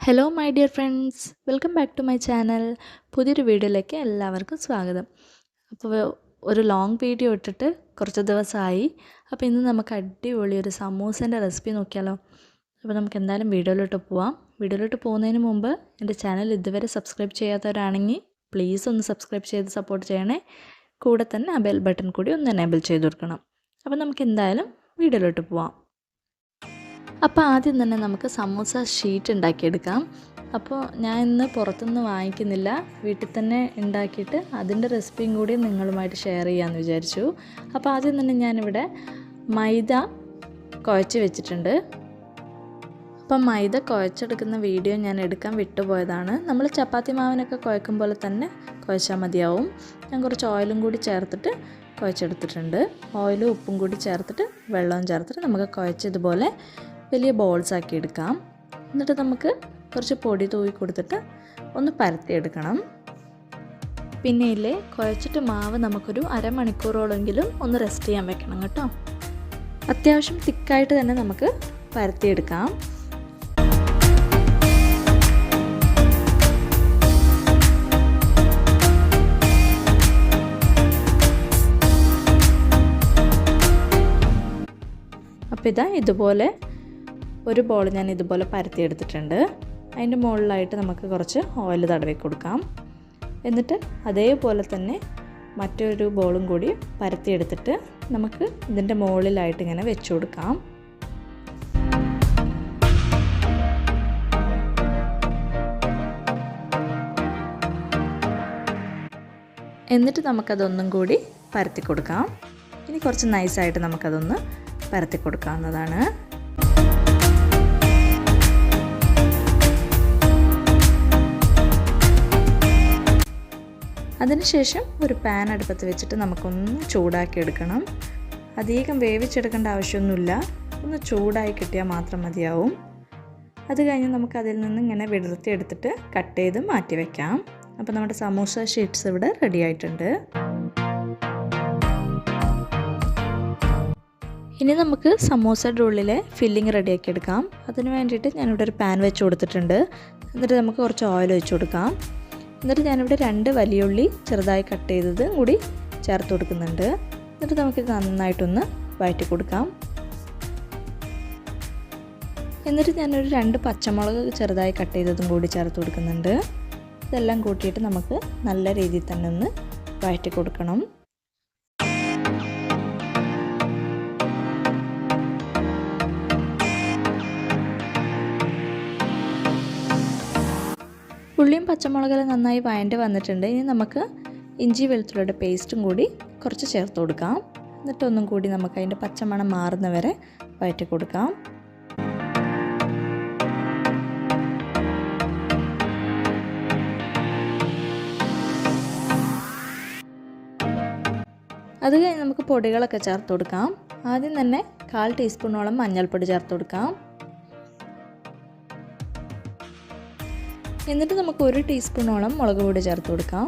Hello my dear friends welcome back to my channel പുതിയൊരു വീഡിയോയിലേക്ക് എല്ലാവർക്കും സ്വാഗതം. അപ്പോൾ ഒരു ലോങ് വീഡിയോ ഇട്ടിട്ട് കുറച്ച് ദിവസമായി. അപ്പോൾ ഇന്ന് നമുക്ക് അടിപൊളി ഒരു സമൂസേന്റെ റെസിപ്പി നോക്കിയാലോ. അപ്പോൾ നമുക്ക് എന്തായാലും വീഡിയോയിലോട്ട് പോവാം. വീഡിയോയിലോട്ട് പോകുന്നതിന് മുമ്പ് എന്റെ ചാനൽ ഇതുവരെ സബ്സ്ക്രൈബ് ചെയ്യാത്തവരാണെങ്കിൽ പ്ലീസ് ഒന്ന് സബ്സ്ക്രൈബ് ചെയ്ത് സപ്പോർട്ട് ചെയ്യണേ. കൂടെ തന്നെ ആ ബെൽ ബട്ടൺ കൂടി ഒന്ന് എനേബിൾ ചെയ്ത് കൊടുക്കണം. അപ്പോൾ നമുക്ക് എന്തായാലും വീഡിയോയിലോട്ട് പോവാം. അപ്പോൾ ആദ്യം തന്നെ നമുക്ക് സമൂസ ഷീറ്റ് ഉണ്ടാക്കിയെടുക്കാം. അപ്പോൾ ഞാൻ ഇന്ന് പുറത്തുനിന്ന് വാങ്ങിക്കുന്നില്ല. വീട്ടിൽ തന്നെ ഉണ്ടാക്കിയിട്ട് അതിന്റെ റെസിപ്പിയും കൂടി നിങ്ങളുമായിട്ട് ഷെയർ ചെയ്യാമെന്ന് വിചാരിച്ചു. അപ്പോൾ ആദ്യം തന്നെ ഞാനിവിടെ മൈദ കുഴച്ച് വെച്ചിട്ടുണ്ട്. അപ്പം മൈദ കുഴച്ചെടുക്കുന്ന വീഡിയോ ഞാൻ എടുക്കാൻ വിട്ടുപോയതാണ്. നമ്മൾ ചപ്പാത്തി മാവിനൊക്കെ കുഴക്കും പോലെ തന്നെ കുഴച്ചാൽ മതിയാവും. ഞാൻ കുറച്ച് ഓയിലും കൂടി ചേർത്തിട്ട് കുഴച്ചെടുത്തിട്ടുണ്ട്. ഓയിലും ഉപ്പും കൂടി ചേർത്തിട്ട് വെള്ളവും ചേർത്തിട്ട് നമുക്ക് കുഴച്ചതുപോലെ വലിയ ബോൾസ് ആക്കി എടുക്കാം. എന്നിട്ട് നമുക്ക് കുറച്ച് പൊടി തൂവി കൊടുത്തിട്ട് ഒന്ന് പരത്തിയെടുക്കണം. പിന്നെ ഇല്ലേ കുഴച്ചിട്ട് മാവ് നമുക്കൊരു അരമണിക്കൂറോളെങ്കിലും ഒന്ന് റെസ്റ്റ് ചെയ്യാൻ വെക്കണം കേട്ടോ. അത്യാവശ്യം തിക്കായിട്ട് തന്നെ നമുക്ക് പരത്തിയെടുക്കാം. അപ്പോൾ ഇതാ ഇതുപോലെ ഒരു ബോൾ ഞാൻ ഇതുപോലെ പരത്തിയെടുത്തിട്ടുണ്ട് അതിന്റെ മുകളിലായിട്ട് നമുക്ക് കുറച്ച് ഓയിൽ തടവി കൊടുക്കാം. എന്നിട്ട് അതേപോലെ തന്നെ മറ്റൊരു ബോളും കൂടി പരത്തിയെടുത്തിട്ട് നമുക്ക് ഇതിന്റെ മുകളിലായിട്ട് ഇങ്ങനെ വെച്ച് കൊടുക്കാം. എന്നിട്ട് നമുക്കതൊന്നും കൂടി പരത്തി കൊടുക്കാം. ഇനി കുറച്ച് നൈസായിട്ട് നമുക്കതൊന്ന് പരത്തി കൊടുക്കാവുന്നതാണ്. അതിനുശേഷം ഒരു പാൻ അടുപ്പത്ത് വെച്ചിട്ട് നമുക്കൊന്ന് ചൂടാക്കി എടുക്കണം അധികം വേവിച്ചെടുക്കേണ്ട ആവശ്യമൊന്നുമില്ല. ഒന്ന് ചൂടായി കിട്ടിയാൽ മാത്രം മതിയാവും. അത് കഴിഞ്ഞ് നമുക്ക് അതിൽ നിന്ന് ഇങ്ങനെ വിടർത്തി എടുത്തിട്ട് കട്ട് ചെയ്ത് മാറ്റി വയ്ക്കാം അപ്പോൾ നമ്മുടെ സമൂസ ഷീറ്റ്സ് ഇവിടെ റെഡി ആയിട്ടുണ്ട്. ഇനി നമുക്ക് സമൂസയുടെ ഉള്ളിലെ ഫില്ലിങ് റെഡിയാക്കി എടുക്കാം. അതിന് വേണ്ടിയിട്ട് ഞാനിവിടെ ഒരു പാൻ വെച്ച് കൊടുത്തിട്ടുണ്ട്. എന്നിട്ട് നമുക്ക് കുറച്ച് ഓയിൽ ഒഴിച്ച് കൊടുക്കാം. എന്നിട്ട് ഞാനിവിടെ രണ്ട് വലിയുള്ളി ചെറുതായി കട്ട് ചെയ്തത് കൂടി ചേർത്ത് കൊടുക്കുന്നുണ്ട്. എന്നിട്ട് നമുക്കിത് നന്നായിട്ടൊന്ന് വഴറ്റി കൊടുക്കാം. എന്നിട്ട് ഞാനൊരു രണ്ട് പച്ചമുളക് ചെറുതായി കട്ട് ചെയ്തതും കൂടി ചേർത്ത് കൊടുക്കുന്നുണ്ട്. ഇതെല്ലാം കൂട്ടിയിട്ട് നമുക്ക് നല്ല രീതിയിൽ തന്നെ ഒന്ന് വഴറ്റി കൊടുക്കണം. ഉള്ളിയും പച്ചമുളകെല്ലാം നന്നായി വയണ്ട് വന്നിട്ടുണ്ട്. ഇനി നമുക്ക് ഇഞ്ചി വെളുത്തുള്ളിയുടെ പേസ്റ്റും കൂടി കുറച്ച് ചേർത്ത് കൊടുക്കാം. എന്നിട്ടൊന്നും കൂടി നമുക്ക് അതിന്റെ പച്ചമണം മാറുന്നവരെ വയറ്റി കൊടുക്കാം. അത് കഴിഞ്ഞ് നമുക്ക് പൊടികളൊക്കെ ചേർത്ത് കൊടുക്കാം. ആദ്യം തന്നെ കാൽ ടീസ്പൂണോളം മഞ്ഞൾപ്പൊടി ചേർത്ത് കൊടുക്കാം. എന്നിട്ട് നമുക്ക് ഒരു ടീസ്പൂണോളം മുളക് പൊടി ചേർത്ത് കൊടുക്കാം.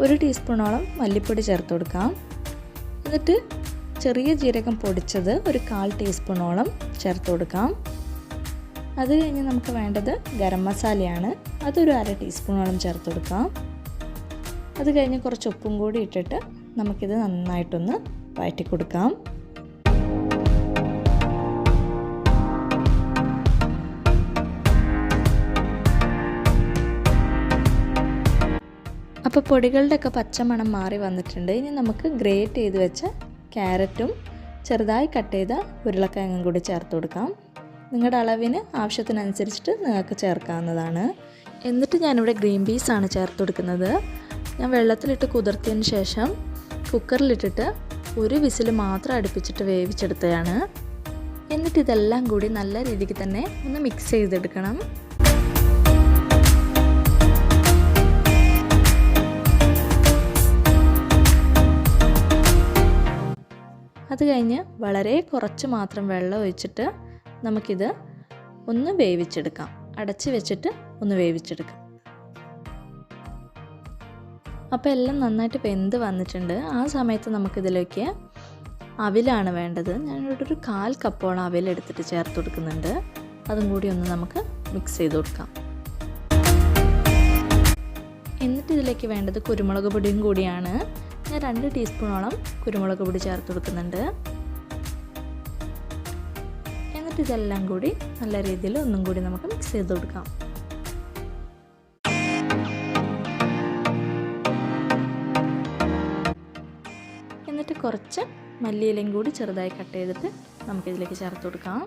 ഒരു ടീസ്പൂണോളം മല്ലിപ്പൊടി ചേർത്ത് കൊടുക്കാം. എന്നിട്ട് ചെറിയ ജീരകം പൊടിച്ചത് ഒരു കാൽ ടീസ്പൂണോളം ചേർത്ത് കൊടുക്കാം. അത് കഴിഞ്ഞ് നമുക്ക് വേണ്ടത് ഗരം മസാലയാണ്. അതൊരു അര ടീസ്പൂണോളം ചേർത്ത് കൊടുക്കാം. അത് കഴിഞ്ഞ് കുറച്ച് ഉപ്പും കൂടി ഇട്ടിട്ട് നമുക്കിത് നന്നായിട്ടൊന്ന് വഴറ്റി കൊടുക്കാം. അപ്പോൾ പൊടികളുടെ ഒക്കെ പച്ചമണം മാറി വന്നിട്ടുണ്ട്. ഇനി നമുക്ക് ഗ്രേറ്റ് ചെയ്ത് വെച്ച ക്യാരറ്റും ചെറുതായി കട്ട് ചെയ്ത ഉരുളക്കിഴങ്ങും കൂടി ചേർത്ത് കൊടുക്കാം. നിങ്ങളുടെ അളവിന് ആവശ്യത്തിനനുസരിച്ചിട്ട് നിങ്ങൾക്ക് ചേർക്കാവുന്നതാണ്. എന്നിട്ട് ഞാനിവിടെ ഗ്രീൻ പീസാണ് ചേർത്ത് കൊടുക്കുന്നത്. ഞാൻ വെള്ളത്തിലിട്ട് കുതിർത്തിയതിന് ശേഷം കുക്കറിലിട്ടിട്ട് ഒരു വിസിൽ മാത്രം അടുപ്പിച്ചിട്ട് വേവിച്ചെടുത്തതാണ്. എന്നിട്ട് ഇതെല്ലാം കൂടി നല്ല രീതിക്ക് തന്നെ ഒന്ന് മിക്സ് ചെയ്തെടുക്കണം. കഴിഞ്ഞ് വളരെ കുറച്ച് മാത്രം വെള്ളം ഒഴിച്ചിട്ട് നമുക്കിത് ഒന്ന് വേവിച്ചെടുക്കാം. അടച്ച് വെച്ചിട്ട് ഒന്ന് വേവിച്ചെടുക്കാം. അപ്പോൾ എല്ലാം നന്നായിട്ട് വെന്ത് വന്നിട്ടുണ്ട്. ആ സമയത്ത് നമുക്കിതിലേക്ക് അവിലാണ് വേണ്ടത്. ഞാനിവിടെ ഒരു കാൽ കപ്പോളം അവിലെടുത്തിട്ട് ചേർത്ത് കൊടുക്കുന്നുണ്ട്. അതും കൂടി ഒന്ന് നമുക്ക് മിക്സ് ചെയ്ത് കൊടുക്കാം. എന്നിട്ട് ഇതിലേക്ക് വേണ്ടത് കുരുമുളക് പൊടിയും കൂടിയാണ്. ഞാൻ രണ്ട് ടീസ്പൂണോളം കുരുമുളക് പൊടി ചേർത്ത് കൊടുക്കുന്നുണ്ട്. എന്നിട്ട് ഇതെല്ലാം കൂടി നല്ല രീതിയിൽ ഒന്നും കൂടി നമുക്ക് മിക്സ് ചെയ്ത് കൊടുക്കാം. എന്നിട്ട് കുറച്ച് മല്ലിയിലയും കൂടി ചെറുതായി കട്ട് ചെയ്തിട്ട് നമുക്കിതിലേക്ക് ചേർത്ത് കൊടുക്കാം.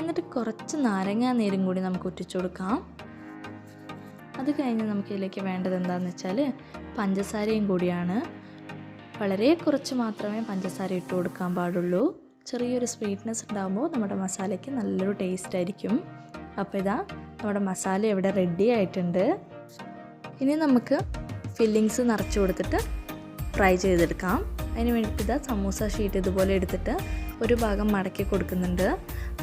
എന്നിട്ട് കുറച്ച് നാരങ്ങാ നീരും കൂടി നമുക്ക് ഒറ്റിച്ചു കൊടുക്കാം. അത് കഴിഞ്ഞ് നമുക്കിതിലേക്ക് വേണ്ടത് എന്താണെന്ന് വെച്ചാൽ പഞ്ചസാരയും കൂടിയാണ്. വളരെ കുറച്ച് മാത്രമേ പഞ്ചസാര ഇട്ട് കൊടുക്കാൻ പാടുള്ളൂ. ചെറിയൊരു സ്വീറ്റ്നെസ് ഉണ്ടാകുമ്പോൾ നമ്മുടെ മസാലയ്ക്ക് നല്ലൊരു ടേസ്റ്റ് ആയിരിക്കും. അപ്പോൾ ഇതാ നമ്മുടെ മസാല ഇവിടെ റെഡി ആയിട്ടുണ്ട്. ഇനി നമുക്ക് ഫില്ലിങ്സ് നിറച്ച് കൊടുത്തിട്ട് ഫ്രൈ ചെയ്തെടുക്കാം. അതിന് വേണ്ടിയിട്ട് ഇതാ സമൂസ ഷീറ്റ് ഇതുപോലെ എടുത്തിട്ട് ഒരു ഭാഗം മടക്കി കൊടുക്കുന്നുണ്ട്.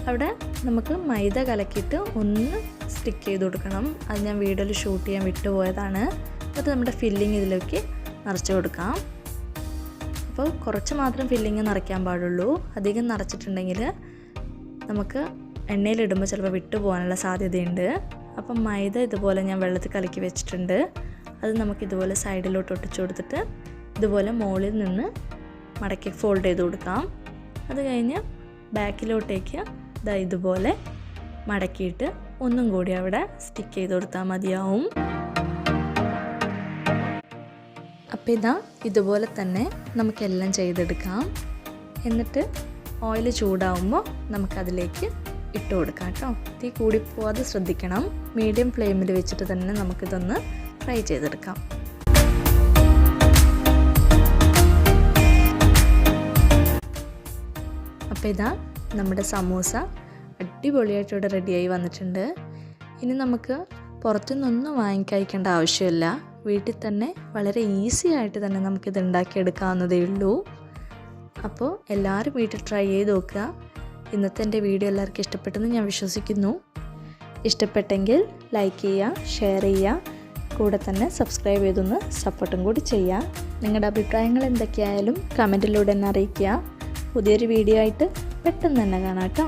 അവിടെ നമുക്ക് മൈദ കലക്കിയിട്ട് ഒന്ന് സ്റ്റിക്ക് ചെയ്ത് കൊടുക്കണം. അത് ഞാൻ വീഡിയോയിൽ ഷൂട്ട് ചെയ്യാൻ വിട്ടുപോയതാണ് എന്നിട്ട് നമ്മുടെ ഫില്ലിങ് ഇതിലേക്ക് നിറച്ച് കൊടുക്കാം. അപ്പോൾ കുറച്ച് മാത്രം ഫില്ലിങ് നിറയ്ക്കാൻ പാടുള്ളൂ. അധികം നിറച്ചിട്ടുണ്ടെങ്കിൽ നമുക്ക് എണ്ണയിലിടുമ്പോൾ ചിലപ്പോൾ വിട്ടു പോകാനുള്ള സാധ്യതയുണ്ട്. അപ്പം മൈദ ഇതുപോലെ ഞാൻ വെള്ളത്തിൽ കലക്കി വെച്ചിട്ടുണ്ട്. അത് നമുക്ക് ഇതുപോലെ സൈഡിലോട്ട് ഒട്ടിച്ചു കൊടുത്തിട്ട് ഇതുപോലെ മുകളിൽ നിന്ന് മടക്കി ഫോൾഡ് ചെയ്ത് കൊടുക്കാം. അത് കഴിഞ്ഞ് ബാക്കിലോട്ടേക്ക് ഇതാ ഇതുപോലെ മടക്കിയിട്ട് ഒന്നും കൂടി അവിടെ സ്റ്റിക്ക് ചെയ്ത് കൊടുത്താൽ മതിയാവും. അപ്പോൾ ഇതാ ഇതുപോലെ തന്നെ നമുക്കെല്ലാം ചെയ്തെടുക്കാം. എന്നിട്ട് ഓയിൽ ചൂടാവുമ്പോൾ നമുക്കതിലേക്ക് ഇട്ട് കൊടുക്കാം കേട്ടോ. തീ കൂടിപ്പോവാതെ ശ്രദ്ധിക്കണം. മീഡിയം ഫ്ലെയിമിൽ വെച്ചിട്ട് തന്നെ നമുക്കിതൊന്ന് ഫ്രൈ ചെയ്തെടുക്കാം. അപ്പോൾ ഇതാ നമ്മുടെ സമൂസ അടിപൊളിയായിട്ട് ഇവിടെ റെഡിയായി വന്നിട്ടുണ്ട്. ഇനി നമുക്ക് പുറത്തുനിന്നൊന്നും വാങ്ങിക്കഴിക്കേണ്ട ആവശ്യമില്ല. വീട്ടിൽ തന്നെ വളരെ ഈസി ആയിട്ട് തന്നെ നമുക്കിത് ഉണ്ടാക്കിയെടുക്കാവുന്നതേ ഉള്ളൂ. അപ്പോൾ എല്ലാവരും വീട്ടിൽ ട്രൈ ചെയ്ത് നോക്കുക. ഇന്നത്തെ എന്റെ വീഡിയോ എല്ലാവർക്കും ഇഷ്ടപ്പെട്ടെന്ന് ഞാൻ വിശ്വസിക്കുന്നു. ഇഷ്ടപ്പെട്ടെങ്കിൽ ലൈക്ക് ചെയ്യുക ഷെയർ ചെയ്യുക കൂടെ തന്നെ സബ്സ്ക്രൈബ് ചെയ്തൊന്ന് സപ്പോർട്ടും കൂടി ചെയ്യുക. നിങ്ങളുടെ അഭിപ്രായങ്ങൾ എന്തൊക്കെയായാലും കമന്റിലൂടെ എന്നെ അറിയിക്കുക. പുതിയൊരു വീഡിയോ ആയിട്ട് പെട്ടെന്ന് തന്നെ കാണാം കേട്ടോ.